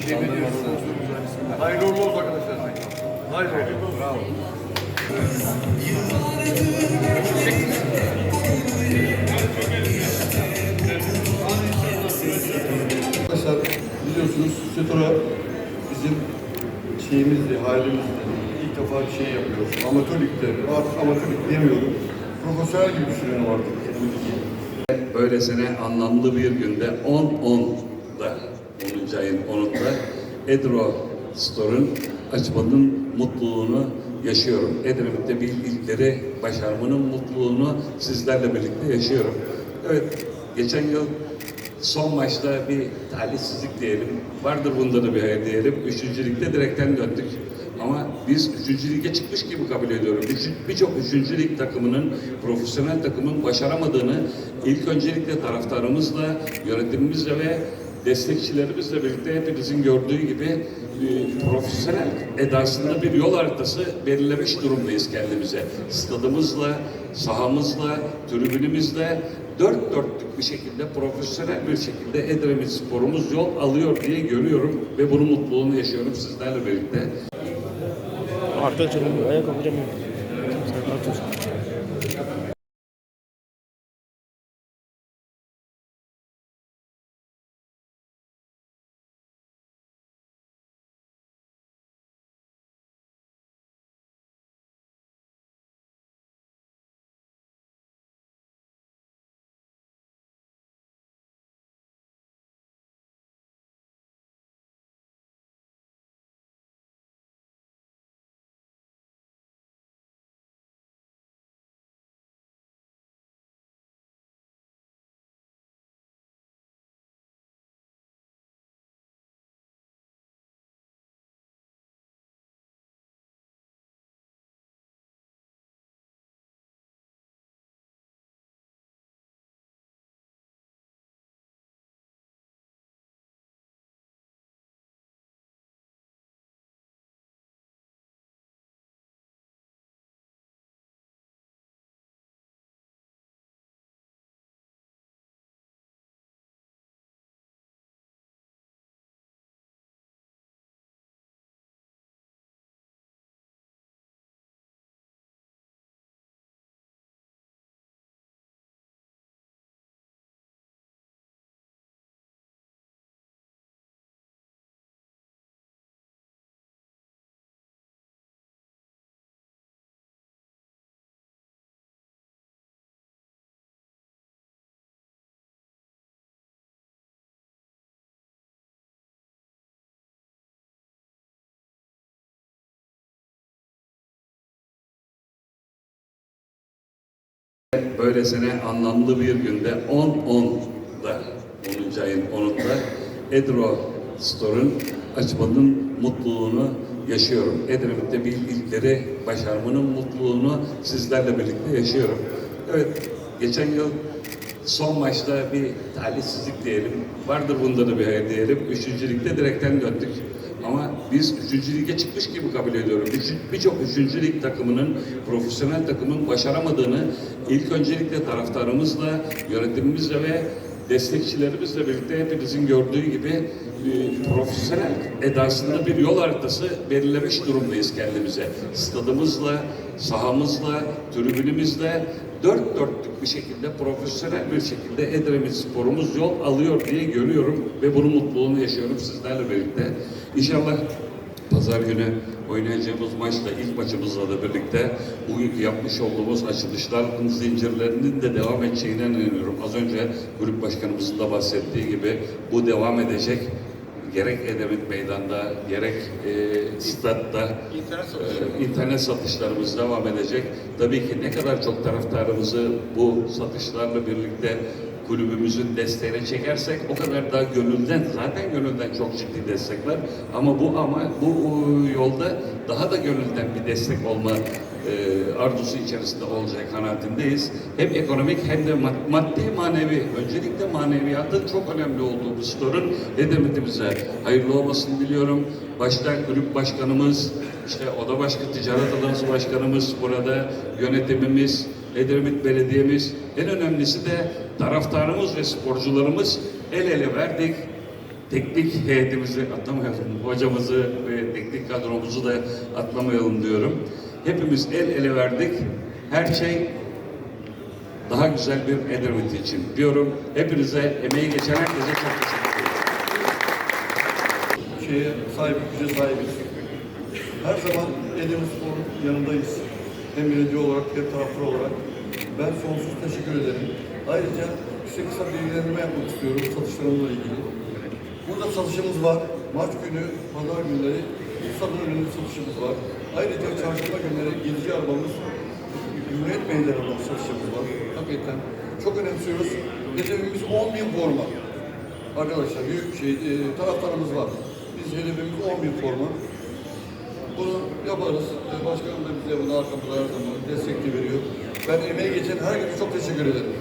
Teşekkür ediyoruz. Hayırlı uğurlu olsun arkadaşlar. Haydi. Bravo. Arkadaşlar biliyorsunuz Setora bizim şeyimizdi, hayalimizdi. İlk defa bir şey yapıyoruz. Amatör ligde, artık amatör lig demiyorum. Profesyonel gibi düşünüyorum artık. Böylesine anlamlı bir günde 10-10'da 10. ayın 10'unda Edro Store'un açmanın mutluluğunu yaşıyorum. Edremit'te bir ilkleri başarmanın mutluluğunu sizlerle birlikte yaşıyorum. Evet, geçen yıl son maçta bir talihsizlik diyelim. Vardır bunda da bir hayır diyelim. Üçüncülükte direkten döndük. Ama biz üçüncü lige çıkmış gibi kabul ediyorum. Birçok üçüncü lig takımının, profesyonel takımın başaramadığını ilk öncelikle taraftarımızla, yönetimimizle ve destekçilerimizle birlikte hepinizin gördüğü gibi e, profesyonel edasında bir yol haritası belirlemiş durumdayız kendimize. Stadımızla, sahamızla, tribünümüzle dört dörtlük bir şekilde, profesyonel bir şekilde Edremit sporumuz yol alıyor diye görüyorum ve bunun mutluluğunu yaşıyorum sizlerle birlikte. Arkadaşlar ayak Böylesine anlamlı bir günde 10-10'da 10. ayın 10'unda Edro Store'un açmanın mutluluğunu yaşıyorum. Edremit'te bir ilkleri başarmanın mutluluğunu sizlerle birlikte yaşıyorum. Evet, geçen yıl son maçta bir talihsizlik diyelim. Vardır bunda da bir hayır diyelim. Üçüncülükte direkten döndük. Biz üçüncü lige çıkmış gibi kabul ediyorum. Birçok üçüncü lig takımının, profesyonel takımın başaramadığını ilk öncelikle taraftarımızla, yönetimimizle ve destekçilerimizle birlikte hepinizin gördüğü gibi e, profesyonel edasında bir yol haritası belirlemiş durumdayız kendimize. Stadımızla, sahamızla, tribünümüzle dört dörtlük bir şekilde, profesyonel bir şekilde Edremit sporumuz yol alıyor diye görüyorum ve bunun mutluluğunu yaşıyorum sizlerle birlikte. İnşallah Pazar günü oynayacağımız maçla ilk maçımızla da birlikte bugünkü yapmış olduğumuz açılışlar zincirlerinin de devam edeceğine inanıyorum. Az önce kulüp başkanımızın da bahsettiği gibi bu devam edecek. Gerek Edemit Meydan'da, gerek e, statta e, internet satışlarımız devam edecek. Tabii ki ne kadar çok taraftarımızı bu satışlarla birlikte kulübümüzün desteğine çekersek o kadar daha gönülden zaten gönülden çok ciddi destekler ama bu ama bu e, yolda daha da gönülden bir destek olma e, arzusu içerisinde olacak kanaatindeyiz. Hem ekonomik hem de mad- maddi manevi öncelikle maneviyatın çok önemli olduğu bu store'un Edemit'imize hayırlı olmasını diliyorum. Başta kulüp başkanımız, işte oda başka ticaret odası başkanımız burada, yönetimimiz, Edremit Belediye'miz, en önemlisi de taraftarımız ve sporcularımız el ele verdik. teknik heyetimizi atlamayalım, hocamızı ve teknik kadromuzu da atlamayalım diyorum. Hepimiz el ele verdik. Her şey daha güzel bir Edremit için diyorum. Hepinize, emeği geçen herkese çok teşekkür ederim. şeye sahip, güce sahibiz. Her zaman Edirne Spor'un yanındayız. Hem yönetici olarak hem taraftar olarak. Ben sonsuz teşekkür ederim. Ayrıca kısa bir bilgilendirme yapmak istiyorum satışlarımızla ilgili. Burada satışımız var. Maç günü, pazar günleri stadın önünde satışımız var. Ayrıca çarşamba günleri gezici arabamız Cumhuriyet Meydanı'nda satışımız var. Hakikaten çok önemsiyoruz. Hedefimiz 10 bin forma. Arkadaşlar büyük şey, e, taraftarımız var. Biz hedefimiz 10 bin forma. Bunu yaparız. E, Başkanım da bize bunu arkamızda her zaman destek de veriyor. Ben emeği geçen herkese çok teşekkür ederim.